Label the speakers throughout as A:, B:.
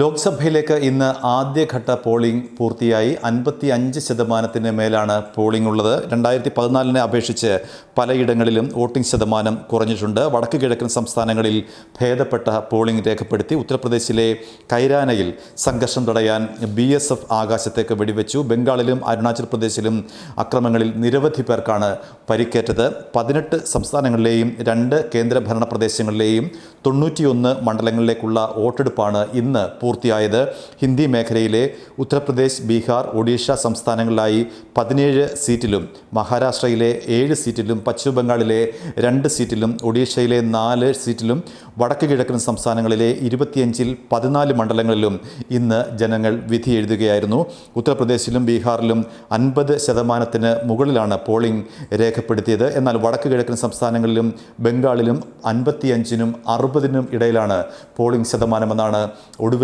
A: ലോക്സഭയിലേക്ക് ഇന്ന് ആദ്യഘട്ട പോളിംഗ് പൂർത്തിയായി. അൻപത്തി അഞ്ച് ശതമാനത്തിന് മേലാണ് പോളിംഗ് ഉള്ളത് രണ്ടായിരത്തി പതിനാലിനെ അപേക്ഷിച്ച് പലയിടങ്ങളിലും വോട്ടിംഗ് ശതമാനം കുറഞ്ഞിട്ടുണ്ട്. വടക്ക് കിഴക്കൻ സംസ്ഥാനങ്ങളിൽ ഭേദപ്പെട്ട പോളിംഗ് രേഖപ്പെടുത്തി ഉത്തർപ്രദേശിലെ കൈരാനയിൽ സംഘർഷം തടയാൻ ബി എസ് എഫ് ആകാശത്തേക്ക് വെടിവെച്ചു. ബംഗാളിലും അരുണാചൽ പ്രദേശിലും അക്രമങ്ങളിൽ നിരവധി പേർക്കാണ് പരിക്കേറ്റത്. പതിനെട്ട് സംസ്ഥാനങ്ങളിലെയും രണ്ട് കേന്ദ്രഭരണ പ്രദേശങ്ങളിലെയും തൊണ്ണൂറ്റിയൊന്ന് മണ്ഡലങ്ങളിലേക്കുള്ള വോട്ടെടുപ്പാണ് ഇന്ന് പൂർത്തിയായത് ഹിന്ദി മേഖലയിലെ ഉത്തർപ്രദേശ് ബീഹാർ ഒഡീഷ സംസ്ഥാനങ്ങളിലായി പതിനേഴ് സീറ്റിലും മഹാരാഷ്ട്രയിലെ ഏഴ് സീറ്റിലും പശ്ചിമ ബംഗാളിലെ രണ്ട് സീറ്റിലും ഒഡീഷയിലെ നാല് സീറ്റിലും വടക്ക് കിഴക്കൻ സംസ്ഥാനങ്ങളിലെ ഇരുപത്തിയഞ്ചിൽ പതിനാല് മണ്ഡലങ്ങളിലും ഇന്ന് ജനങ്ങൾ വിധി എഴുതുകയായിരുന്നു. ഉത്തർപ്രദേശിലും ബീഹാറിലും അൻപത് ശതമാനത്തിന് മുകളിലാണ് പോളിംഗ് രേഖപ്പെടുത്തിയത്. എന്നാൽ വടക്ക് കിഴക്കൻ സംസ്ഥാനങ്ങളിലും ബംഗാളിലും അൻപത്തിയഞ്ചിനും അറുപതിനും ഇടയിലാണ് പോളിംഗ് ശതമാനമെന്നാണ്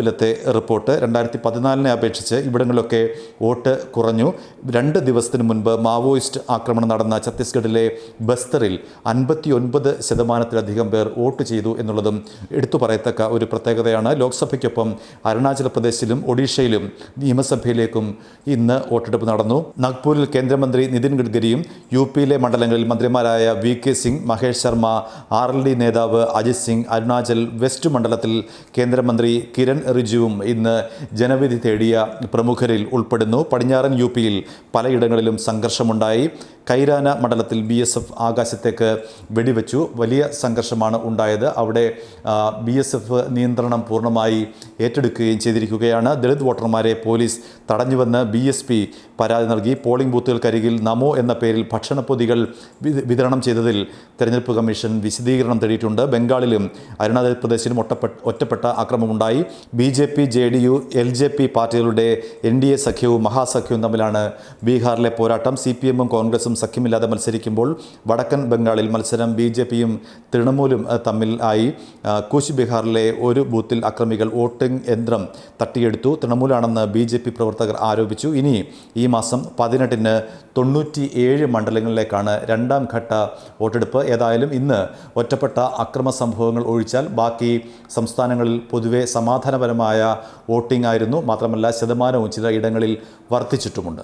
A: ഒടുവിലത്തെ റിപ്പോർട്ട് രണ്ടായിരത്തി പതിനാലിനെ അപേക്ഷിച്ച് ഇവിടങ്ങളിലൊക്കെ വോട്ട് കുറഞ്ഞു. രണ്ട് ദിവസത്തിന് മുൻപ് മാവോയിസ്റ്റ് ആക്രമണം നടന്ന ഛത്തീസ്ഗഡിലെ ബസ്തറിൽ അൻപത്തി ഒൻപത് ശതമാനത്തിലധികം പേർ വോട്ട് ചെയ്തു എന്നുള്ളതും എടുത്തു പറയത്തക്ക ഒരു പ്രത്യേകതയാണ്. ലോക്സഭയ്ക്കൊപ്പം അരുണാചൽ പ്രദേശിലും ഒഡീഷയിലും നിയമസഭയിലേക്കും ഇന്ന് വോട്ടെടുപ്പ് നടന്നു. നാഗ്പൂരിൽ കേന്ദ്രമന്ത്രി നിതിൻ ഗഡ്കരിയും യു പിയിലെ മണ്ഡലങ്ങളിൽ മന്ത്രിമാരായ V K Singh Mahesh Sharma R L D നേതാവ് അജിത് സിംഗ് അരുണാചൽ വെസ്റ്റ് മണ്ഡലത്തിൽ കേന്ദ്രമന്ത്രി കിരൺ റിജുവും ഇന്ന് ജനവിധി തേടിയ പ്രമുഖരിൽ ഉൾപ്പെടുന്നു. പടിഞ്ഞാറൻ യു പിയിൽ പലയിടങ്ങളിലും സംഘർഷമുണ്ടായി. കൈരാന മണ്ഡലത്തിൽ ബി എസ് എഫ് ആകാശത്തേക്ക് വെടിവെച്ചു. വലിയ സംഘർഷമാണ് ഉണ്ടായത്. അവിടെ ബി എസ് എഫ് നിയന്ത്രണം പൂർണമായി ഏറ്റെടുക്കുകയും ചെയ്തിരിക്കുകയാണ്. ദളിത് വോട്ടർമാരെ പോലീസ് തടഞ്ഞുവെന്ന് ബി എസ് പി പരാതി നൽകി. പോളിംഗ് ബൂത്തുകൾക്കരികിൽ നമോ എന്ന പേരിൽ ഭക്ഷണപ്പൊതികൾ വിതരണം ചെയ്തതിൽ തെരഞ്ഞെടുപ്പ് കമ്മീഷൻ വിശദീകരണം തേടിയിട്ടുണ്ട്. ബംഗാളിലും അരുണാചൽ പ്രദേശിലും ഒറ്റപ്പെട്ട ഒറ്റപ്പെട്ട ആക്രമമുണ്ടായി. B J P J D U L J P പാർട്ടികളുടെ എൻ ഡി എ സഖ്യവും മഹാസഖ്യവും തമ്മിലാണ് ബീഹാറിലെ പോരാട്ടം. സി പി എമ്മും കോൺഗ്രസും സഖ്യമില്ലാതെ മത്സരിക്കുമ്പോൾ വടക്കൻ ബംഗാളിൽ മത്സരം ബി ജെ പിയും തൃണമൂലും തമ്മിൽ ആയി. കൂച്ച് ബീഹാറിലെ ഒരു ബൂത്തിൽ അക്രമികൾ വോട്ടിംഗ് യന്ത്രം തട്ടിയെടുത്തു. തൃണമൂലാണെന്ന് ബി ജെ പി പ്രവർത്തകർ ആരോപിച്ചു. ഇനി ഈ മാസം പതിനെട്ടിന് തൊണ്ണൂറ്റി ഏഴ് മണ്ഡലങ്ങളിലേക്കാണ് രണ്ടാം ഘട്ട വോട്ടെടുപ്പ്. ഏതായാലും ഇന്ന് ഒറ്റപ്പെട്ട അക്രമ സംഭവങ്ങൾ ഒഴിച്ചാൽ ബാക്കി സംസ്ഥാനങ്ങളിൽ പൊതുവെ സമാധാനപരമായ വോട്ടിംഗ് ആയിരുന്നു. മാത്രമല്ല ശതമാനവും ചില ഇടങ്ങളിൽ വർദ്ധിച്ചിട്ടുമുണ്ട്.